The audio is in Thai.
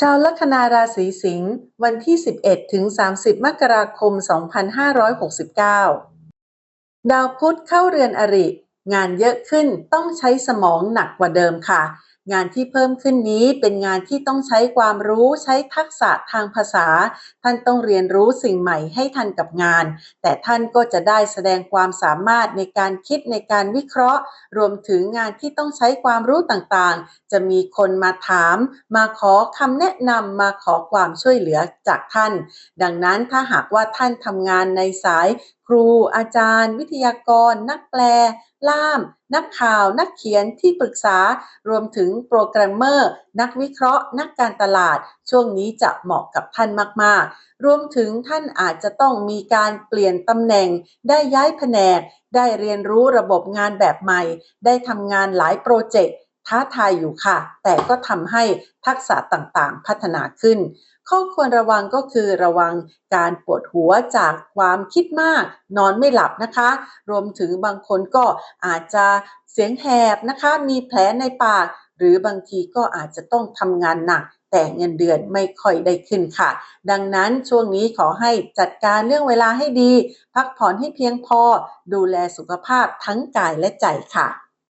ชาวลัคนาราศีสิงห์วันที่ 11 ถึง 30 มกราคม 2569 ดาวพุธเข้าเรือนอริ งานเยอะขึ้นต้องใช้สมองหนักกว่าเดิมค่ะ งานที่เพิ่มขึ้นนี้เป็นงานที่ต้องใช้ความรู้ใช้ทักษะทางภาษา ท่านต้องเรียนรู้สิ่งใหม่ให้ทันกับงาน แต่ท่านก็จะได้แสดงความสามารถในการคิดในการวิเคราะห์ รวมถึงงานที่ต้องใช้ความรู้ต่างๆ จะมีคนมาถาม มาขอคำแนะนำมาขอความช่วยเหลือจากท่าน ดังนั้นถ้าหากว่าท่านทำงานในสาย รูอาจารย์ วิทยากร นักแปล ล่าม นักข่าว นักเขียนที่ปรึกษา รวมถึงโปรแกรมเมอร์ นักวิเคราะห์ นักการตลาด ช่วงนี้จะเหมาะกับท่านมาก ๆ รวมถึงท่านอาจจะต้องมีการเปลี่ยนตำแหน่ง ได้ย้ายแผนก ได้เรียนรู้ระบบงานแบบใหม่ ได้ทำงานหลายโปรเจกต์ ท้าทายอยู่ค่ะ แต่ก็ทำให้ทักษะต่างๆ พัฒนาขึ้น ข้อควรระวังก็คือระวังการปวดหัวจากความคิดมาก นอนไม่หลับนะคะ รวมถึงบางคนก็อาจจะเสียงแหบนะคะ มีแผลในปาก หรือบางทีก็อาจจะต้องทำงานหนักแต่เงินเดือนไม่ค่อยได้ขึ้นค่ะ ดังนั้นช่วงนี้ขอให้จัดการเรื่องเวลาให้ดี พักผ่อนให้เพียงพอ ดูแลสุขภาพทั้งกายและใจค่ะ